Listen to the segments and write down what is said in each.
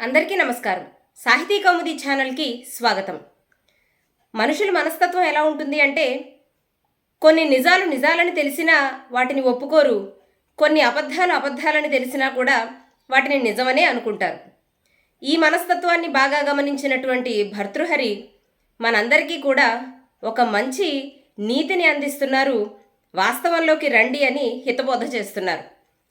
అందరికీ నమస్కారం. సాహితీ కౌముది ఛానల్కి స్వాగతం. మనుషుల మనస్తత్వం ఎలా ఉంటుంది అంటే కొన్ని నిజాలు నిజాలని తెలిసినా వాటిని ఒప్పుకోరు. కొన్ని అబద్ధాలు అబద్ధాలని తెలిసినా కూడా వాటిని నిజమనే అనుకుంటారు. ఈ మనస్తత్వాన్ని బాగా గమనించినటువంటి భర్తృహరి మనందరికీ కూడా ఒక మంచి నీతిని అందిస్తున్నారు. వాస్తవంలోకి రండి అని హితబోధ చేస్తున్నారు.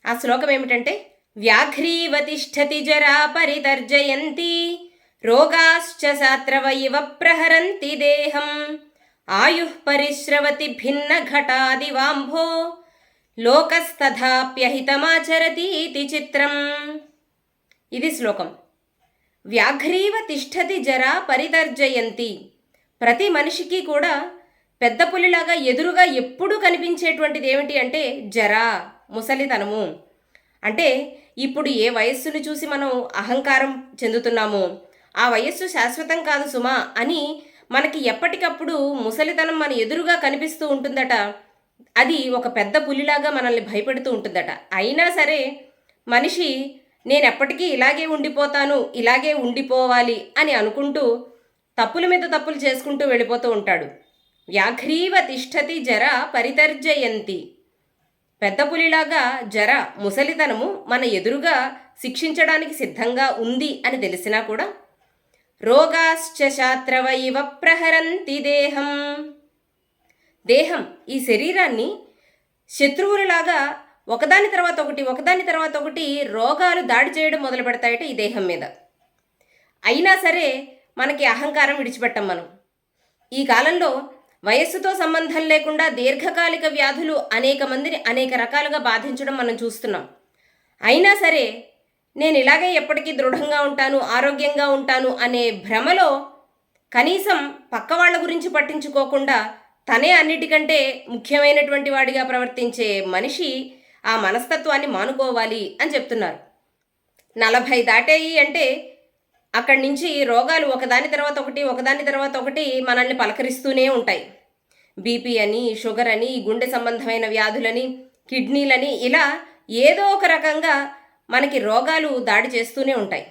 ఆ శ్లోకం ఏమిటంటే వ్యాఘ్రీవ తిష్టతి జరా పరితర్జయంతి రోగాశ్చ సాత్రవ ఇవ ప్రహరంతి దేహం. ఆయు పరిశ్రవతి భిన్న ఘటాదివాంభో లోకస్తథాప్యహితమాచరతి ఇతి చిత్రం. ఇది శ్లోకం. వ్యాఘ్రీవ తిష్టతి జరా పరితర్జయంతి ప్రతి మనిషికి కూడా పెద్ద పులిలాగా ఎదురుగా ఎప్పుడూ కనిపించేటువంటిది ఏమిటి అంటే జరా ముసలితనము. అంటే ఇప్పుడు ఏ వయస్సును చూసి మనం అహంకారం చెందుతున్నామో? ఆ వయస్సు శాశ్వతం కాదు సుమా అని మనకి ఎప్పటికప్పుడు ముసలితనం మన ఎదురుగా కనిపిస్తూ ఉంటుందట. అది ఒక పెద్ద పులిలాగా మనల్ని భయపెడుతూ ఉంటుందట. అయినా సరే మనిషి నేను ఎప్పటికీ ఇలాగే ఉండిపోతాను ఇలాగే ఉండిపోవాలి అని అనుకుంటూ తప్పుల మీద తప్పులు చేసుకుంటూ వెళ్ళిపోతూ ఉంటాడు. వ్యాఘ్రీవ తిష్టతి జర పరితర్జయంతి. పెద్ద పులిలాగా జర ముసలితనము మన ఎదురుగా శిక్షించడానికి సిద్ధంగా ఉంది అని తెలిసినా కూడా రోగాశ్చ శాత్రవ ఇవ ప్రహరంతి దేహం. దేహం ఈ శరీరాన్ని శత్రువులలాగా ఒకదాని తర్వాత ఒకటి ఒకదాని తర్వాత ఒకటి రోగాలు దాడి చేయడం మొదలు పెడతాయట ఈ దేహం మీద. అయినా సరే మనకి అహంకారం విడిచిపెట్టం మనం. ఈ కాలంలో వయస్సుతో సంబంధం లేకుండా దీర్ఘకాలిక వ్యాధులు అనేక మందిని అనేక రకాలుగా బాధించడం మనం చూస్తున్నాం. అయినా సరే నేను ఇలాగే ఎప్పటికీ దృఢంగా ఉంటాను ఆరోగ్యంగా ఉంటాను అనే భ్రమలో కనీసం పక్క వాళ్ళ గురించి పట్టించుకోకుండా తనే అన్నిటికంటే ముఖ్యమైనటువంటి వాడిగా ప్రవర్తించే మనిషి ఆ మనస్తత్వాన్ని మానుకోవాలి అని చెప్తున్నారు. నలభై దాటేయి అంటే అక్కడి నుంచి రోగాలు ఒకదాని తర్వాత ఒకటి ఒకదాని తర్వాత ఒకటి మనల్ని పలకరిస్తూనే ఉంటాయి. బీపీ అని షుగర్ అని గుండె సంబంధమైన వ్యాధులని కిడ్నీలని ఇలా ఏదో ఒక రకంగా మనకి రోగాలు దాడి చేస్తూనే ఉంటాయి.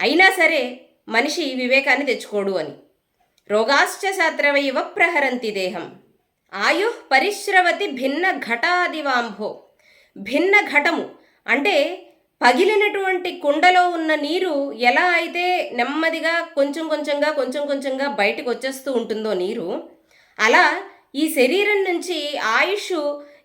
అయినా సరే మనిషి వివేకాన్ని తెచ్చుకోడు అని. రోగాశ్చ శాత్రవ ఇవ ప్రహరంతి దేహం. ఆయు పరిశ్రవతి భిన్న ఘటాదివాంభో. భిన్న ఘటము అంటే పగిలినటువంటి కుండలో ఉన్న నీరు ఎలా అయితే నెమ్మదిగా కొంచెం కొంచెంగా కొంచెం కొంచెంగా బయటకు వచ్చేస్తూ ఉంటుందో నీరు అలా ఈ శరీరం నుంచి ఆయుష్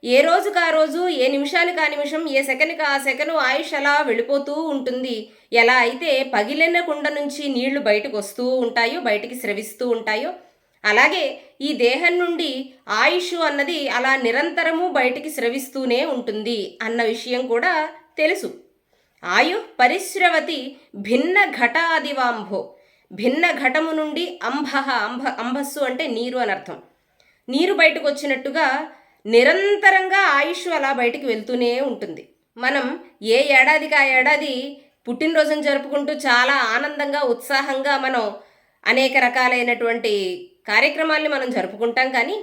ఏ రోజుకు ఆ రోజు ఏ నిమిషానికి ఆ నిమిషం ఏ సెకండ్కి ఆ సెకండ్ ఆయుష్ అలా వెళ్ళిపోతూ ఉంటుంది. ఎలా అయితే పగిలిన కుండ నుంచి నీళ్ళు బయటకు వస్తూ ఉంటాయో బయటికి స్రవిస్తూ ఉంటాయో అలాగే ఈ దేహం నుండి ఆయుష్ అన్నది అలా నిరంతరము బయటికి స్రవిస్తూనే ఉంటుంది అన్న విషయం కూడా తెలుసు. ఆయు పరిశ్రవతి భిన్న ఘటాదివాంభో. భిన్న ఘటము నుండి అంబహ అంబ అంబస్సు అంటే నీరు అని అర్థం. నీరు బయటకు వచ్చినట్టుగా నిరంతరంగా ఆయుష్ అలా బయటికి వెళ్తూనే ఉంటుంది. మనం ఏ ఏడాదికి ఆ ఏడాది పుట్టినరోజును జరుపుకుంటూ చాలా ఆనందంగా ఉత్సాహంగా మనం అనేక రకాలైనటువంటి కార్యక్రమాల్ని మనం జరుపుకుంటాం కానీ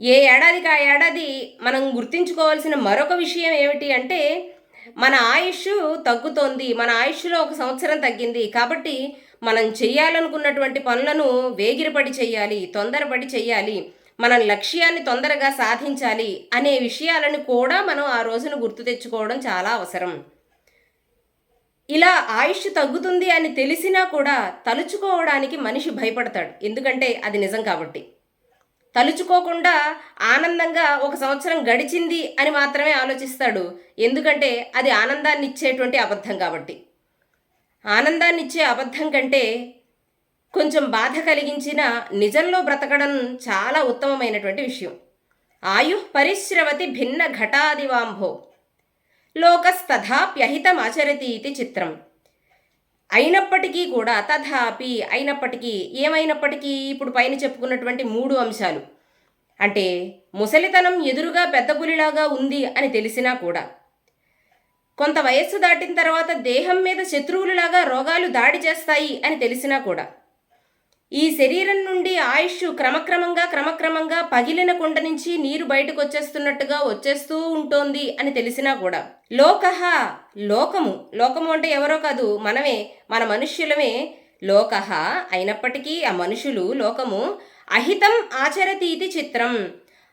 ఏ ఏడాదికి ఆ ఏడాది మనం గుర్తించుకోవాల్సిన మరొక విషయం ఏమిటి అంటే మన ఆయుష్ తగ్గుతోంది మన ఆయుష్లో ఒక సంవత్సరం తగ్గింది కాబట్టి మనం చేయాలనుకున్నటువంటి పనులను వేగిరపడి చేయాలి తొందరపడి చేయాలి మనం లక్ష్యాన్ని తొందరగా సాధించాలి అనే విషయాలను కూడా మనం ఆ రోజున గుర్తు తెచ్చుకోవడం చాలా అవసరం. ఇలా ఆయుష్ తగ్గుతుంది అని తెలిసినా కూడా తలుచుకోవడానికి మనిషి భయపడతాడు. ఎందుకంటే అది నిజం కాబట్టి. తలుచుకోకుండా ఆనందంగా ఒక సంవత్సరం గడిచింది అని మాత్రమే ఆలోచిస్తాడు. ఎందుకంటే అది ఆనందాన్ని ఇచ్చేటువంటి అబద్ధం కాబట్టి. ఆనందాన్ని ఇచ్చే అబద్ధం కంటే కొంచెం బాధ కలిగించిన నిజంలో బ్రతకడం చాలా ఉత్తమమైనటువంటి విషయం. ఆయు పరిశ్రవతి భిన్న ఘటాదివాంభో. లోకస్తథాప్యహితమాచరతి ఇది చిత్రం. అయినప్పటికీ కూడా తథాపి అయినప్పటికీ ఏమైనప్పటికీ ఇప్పుడు పైన చెప్పుకున్నటువంటి మూడు అంశాలు. అంటే ముసలితనం ఎదురుగా పెద్ద పులిలాగా ఉంది అని తెలిసినా కూడా కొంత వయస్సు దాటిన తర్వాత దేహం మీద శత్రువులలాగా రోగాలు దాడి చేస్తాయి అని తెలిసినా కూడా ఈ శరీరం నుండి ఆయుష్ క్రమక్రమంగా క్రమక్రమంగా పగిలిన కుండ నుంచి నీరు బయటకు వచ్చేస్తున్నట్టుగా వచ్చేస్తూ ఉంటోంది అని తెలిసినా కూడా. లోకహ లోకము. లోకము అంటే ఎవరో కాదు మనమే మన మనుష్యులమే. లోకహ అయినప్పటికీ ఆ మనుషులు లోకము అహితం ఆచరతి ఇది చిత్రం.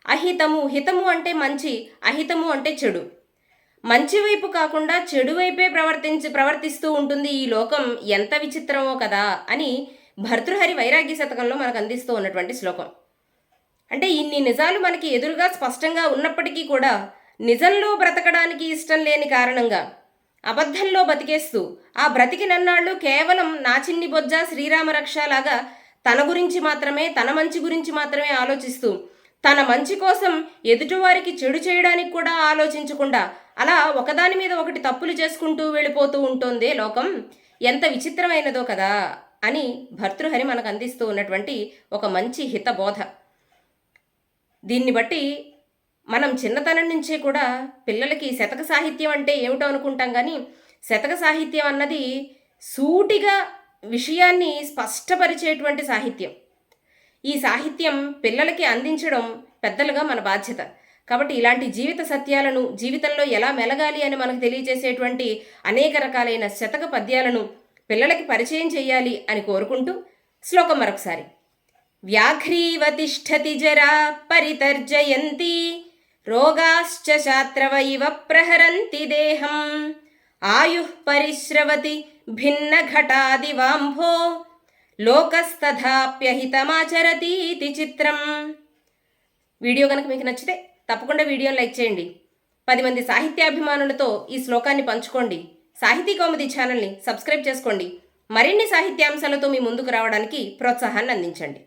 అహితము హితము అంటే మంచి అహితము అంటే చెడు. మంచి వైపు కాకుండా చెడు వైపే ప్రవర్తించి ప్రవర్తిస్తూ ఉంటుంది ఈ లోకం. ఎంత విచిత్రమో కదా అని భర్తృహరి వైరాగ్య శతకంలో మనకు అందిస్తూ ఉన్నటువంటి శ్లోకం. అంటే ఇన్ని నిజాలు మనకి ఎదురుగా స్పష్టంగా ఉన్నప్పటికీ కూడా నిజంలో బ్రతకడానికి ఇష్టం లేని కారణంగా అబద్ధంలో బతికేస్తూ ఆ బ్రతికినన్నాళ్ళు కేవలం నాచిన్ని బొజ్జ శ్రీరామరక్ష లాగా తన గురించి మాత్రమే తన మంచి గురించి మాత్రమే ఆలోచిస్తూ తన మంచి కోసం ఎదుటివారికి చెడు చేయడానికి కూడా ఆలోచించకుండా అలా ఒకదాని మీద ఒకటి తప్పులు చేసుకుంటూ వెళ్ళిపోతూ ఉంటుంది లోకం. ఎంత విచిత్రమైనదో కదా! అని భర్తృహరి మనకు అందిస్తూ ఉన్నటువంటి ఒక మంచి హితబోధ. దీన్ని బట్టి మనం చిన్నతనం నుంచే కూడా పిల్లలకి శతక సాహిత్యం అంటే ఏమిటో అనుకుంటాం కానీ శతక సాహిత్యం అన్నది సూటిగా విషయాన్ని స్పష్టపరిచేటువంటి సాహిత్యం. ఈ సాహిత్యం పిల్లలకి అందించడం పెద్దలుగా మన బాధ్యత. కాబట్టి ఇలాంటి జీవిత సత్యాలను జీవితంలో ఎలా మెలగాలి అని మనకు తెలియజేసేటువంటి అనేక రకాలైన శతక పద్యాలను పిల్లలకి పరిచయం చేయాలి అని కోరుకుంటూ శ్లోకం మరొకసారి. వ్యాఘ్రీవతిష్ఠతి జరా పరితర్జయంతి రోగాశ్చ శాత్రవ ఇవ ప్రహరంతి దేహం ఆయు పరిశ్రవతి భిన్న ఘటాదివాంభో లోకస్తథాప్యహితమాచరతీతి చిత్రం. వీడియో కనుక మీకు నచ్చితే తప్పకుండా వీడియోని లైక్ చేయండి. పది మంది సాహిత్యాభిమానులతో ఈ శ్లోకాన్ని పంచుకోండి. సాహితీ కౌముది ఛానల్ని సబ్స్క్రైబ్ చేసుకోండి. మరిన్ని సాహిత్యాంశాలతో మీ ముందుకు రావడానికి ప్రోత్సాహాన్ని అందించండి.